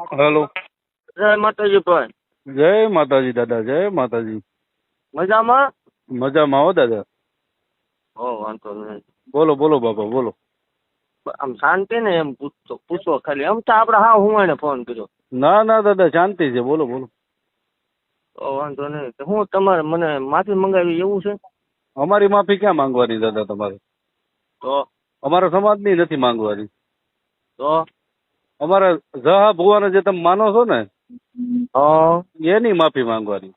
Hello જય માતાજી ભાઈ. જય માતાજી દાદા જય માતાજી. મજામાં? મજામાં હો દાદા. હો વાંધો નહીં. બોલો બોલો બાપા બોલો. આમ શાંતિ ને એમ પૂછતો પૂછો ખાલી. એમ તો આપણે હા હું એને ફોન કર્યો. ના ના દાદા શાંતિ છે. બોલો બોલો. તો વાંધો નહીં. હું તમારે મને માફી મંગાવી એવું છે? અમારી માફી ક્યાં માંગવાની દાદા તમારે? તો? અમારા સમાજની નથી માંગવાની. તો? અમારા જહા ભુવાને જે તમે માનો છો ને એની માફી માંગવાની.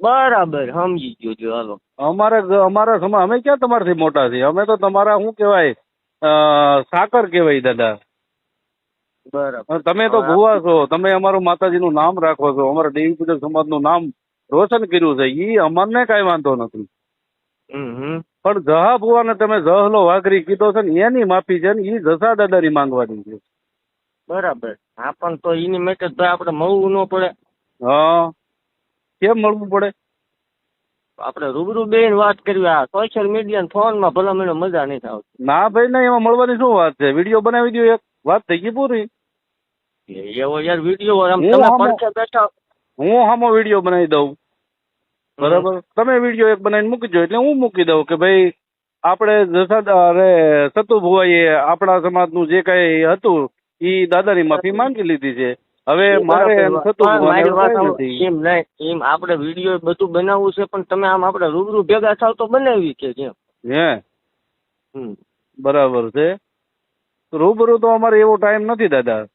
બરાબર સમજી ગયો જો હાલો. અમારે અમારા સમા અમે ક્યાં તમારાથી મોટા છીએ? અમે તો તમારા શું કહેવાય સાકર કહેવાય દાદા. બરાબર. તમે તો ભુવા છો તમે અમારું માતાજીનું નામ રાખો છો અમારા દેવી પૂજક સમાજનું નામ રોશન કર્યું છે ઈ અમારને કાંઈ વાંધો નથી. પણ જહા ભુવાને તમે જહલો વાઘરી કીધો છે ને એની માફી છે ને એ જસા દાદાની માંગવાની છે. બરાબર. હા પણ તો એની માટે તો આપણે મળવું ન પડે. હા. કેમ મળવું પડે? આપણે રૂબરૂ બેન વાત કરવી આ સોશિયલ મીડિયા ફોનમાં ભલા મને મજા નહીં આવતી ના ભાઈ ના એમાં મળવાની શું વાત છે? વીડિયો બનાવી દો એક. વાત થઈ ગઈ પૂરી? એવો યાર વીડિયો આમ તમે પડખે બેઠા હું. હામો વીડિયો બનાવી દઉં. બરાબર? તમે વીડિયો એક બનાવીને મૂકી દો એટલે હું મૂકી દઉં કે ભાઈ આપણે અરે સતુ ભુવાઈએ આપણા સમાજનું જે કઈ હતું ઈ દાદાની માફી માંગી લીધી છે. હવે મારે એમ. નથી. એમ નહીં એમ આપણે વીડિયો બધું બનાવવું છે પણ તમે આમ આપણે રૂબરૂ ભેગા થાવ તો બનાવી કે જેમ હે? બરાબર છે. રૂબરૂ તો અમારે એવો ટાઈમ નથી દાદા.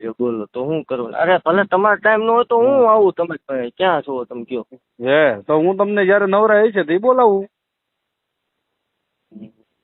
એ બોલો તો હું કરું અરે ભલે તમારો ટાઈમ ન હોય તો હું આવું તમે. ક્યાં છો તમે કયો? હે તો હું તમને જયારે નવરા છે તે બોલાવું.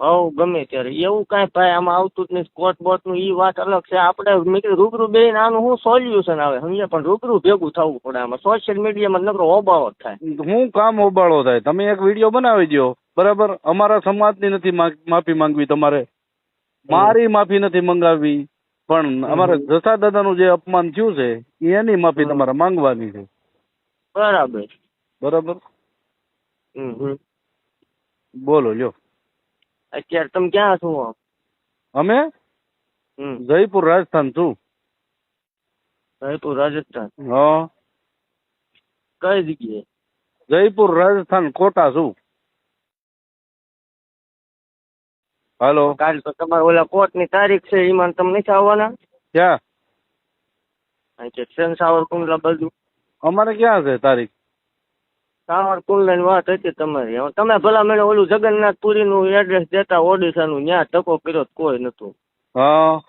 હવ ગમે ત્યારે. એવું કાંઈ ભાઈ આમાં આવતું જ નહીં. સ્પોટ બોટનું ઈ વાત અલગ છે. આપણે મેં કીધું રૂબરૂ બે આનું શું સોલ્યુશન આવે. સમજ્યા? પણ રૂબરૂ ભેગું થવું પડે આમાં. સોશિયલ મીડિયામાં નકરો હોબાળો જ થાય. હું કામ ઓબાળો થાય? તમે એક વીડિયો બનાવી દો બરાબર? અમારા સમાજની નથી માફી માંગવી તમારે. મારી માફી નથી મંગાવી પણ અમારા જસા દાદાનું જે અપમાન થયું છે એની માફી તમારે માંગવાની છે. બરાબર. બરાબર. બોલો લ્યો. અત્યારે તમે ક્યાં છો અમે હમ જયપુર રાજસ્થાન છું જયપુર રાજસ્થાન હા કઈ જગ્યાએ જયપુર રાજસ્થાન કોટા છું હાલો કાલ તો તમારે ઓલા કોર્ટની તારીખ છે એમાં તમે નથી આવવાના ક્યાં અહીં કે સેન સાવરકુંડલા બાજુ અમારે ક્યાં છે તારીખ સાવરકુંડલાની વાત હતી તમારી. હવે તમે ભલા મને ઓલું જગન્નાથ પુરીનું એડ્રેસ દેતા ઓડિશાનું ત્યાં ટકો કર્યો કોઈ નતું હા.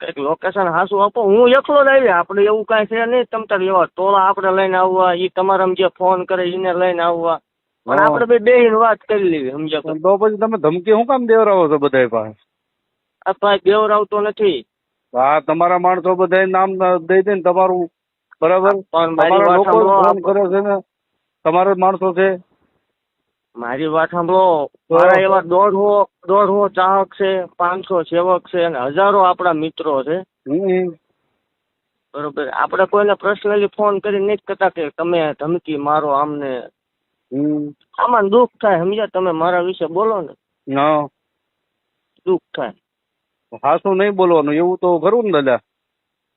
કંઈક લોકેશન હાસું આપો. હું એકલો જ આવી આપણે એવું કાંઈ છે નહીં. તમ તાર એવા ટોળા આપણે લઈને આવવા. ઈ તમારા જે ફોન કરે એને લઈને આવવા. પણ. આપણે બે બેહીને વાત કરી લેવી સમજ્યા કે તો પછી તમે ધમકી શું કામ દેવરાવો છો બધા પાસે? આ પાસે દેવરાવતો નથી. હા તમારા માણસો બધા નામ દઈ દે ને તમારું બરાબર? તમારા લોકો ફોન કરે છે ને તમારા માણસો છે. મારી વાત સાંભળો મારા એવા દોઢસો દોઢસો ચાહક છે પાંચસો સેવક છે અને હજારો આપણા મિત્રો છે. બરોબર. આપણે કોઈને પર્સનલી ફોન કરી નથી કરતા કે તમે ધમકી મારો આમને. આમાં દુઃખ થાય સમજ્યા તમે મારા વિશે બોલો ને. દુઃખ થાય. હાસું નહીં બોલવાનું એવું તો ખરું ને દાદા.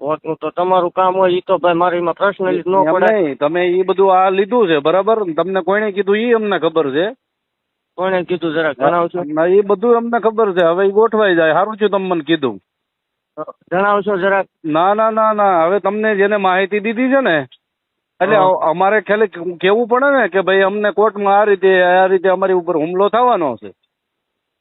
તો તમારું કામ હોય એ તો ભાઈ મારી એમાં પર્સનલી ન એમ પડે. નહીં તમે એ બધું આ લીધું છે બરાબર? તમને કોઈને કીધું એ અમને ખબર છે? કોણે કીધું જરાક જણાવશો? ના એ બધું અમને ખબર છે. હવે ઈ ગોઠવાઈ જાય. સારું છે તમે મને કીધું જણાવશો જરાક? ના ના ના ના. હવે તમને જેને માહિતી દીધી છે ને એટલે અમારે ખાલી કેવું પડે ને કે ભાઈ અમને કોર્ટમાં આ રીતે આ રીતે અમારી ઉપર હુમલો થવાનો છે.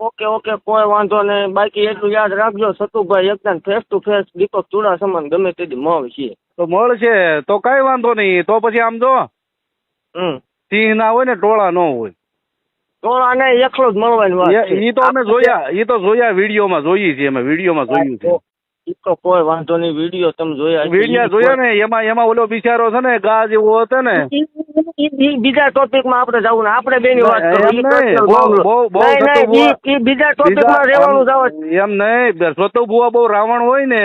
ઓકે ઓકે કોઈ વાંધો નહીં. બાકી એટલું યાદ રાખજો સતુભાઈ એકદમ ફેસ ટુ ફેસ દીપક ચુડાસમાન ગમે તેથી મળશે તો મળશે તો કઈ વાંધો નહીં. તો પછી આમ જો હમ. સિંહ ના હોય ને ટોળા ન હોય. ટોળા ને એકલો જ મળવાની વાત છે. એ તો અમે જોયા એ તો જોયા વિડીયોમાં જોઈએ છીએ અમે વિડીયોમાં જોયું છે. ઈ તો કોઈ વાંધો નહીં વીડિયો તમે જોયા વીડિયો જોયા ને એમાં એમાં ઓલો બિચારો છે ને ગા જેવો હતો બીજા ટોપિકમાં આપણે જવું ને આપણે વાત એમ નહીં. બીજા ટોપિકમાં રહેવાનું જાવ એમ સતો ભુવા બહુ રાવણ હોય ને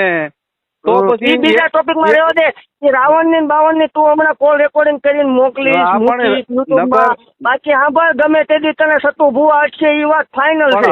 તો પછી બીજા ટોપિકમાં રહેવા દે. એ રાવણની બાવણની તું હમણાં કોલ રેકોર્ડિંગ કરીને મોકલી હા, બાકી સાંભળ ગમે તે દી તને સતુ ભુવા અટશે ઈ વાત ફાઇનલ છે.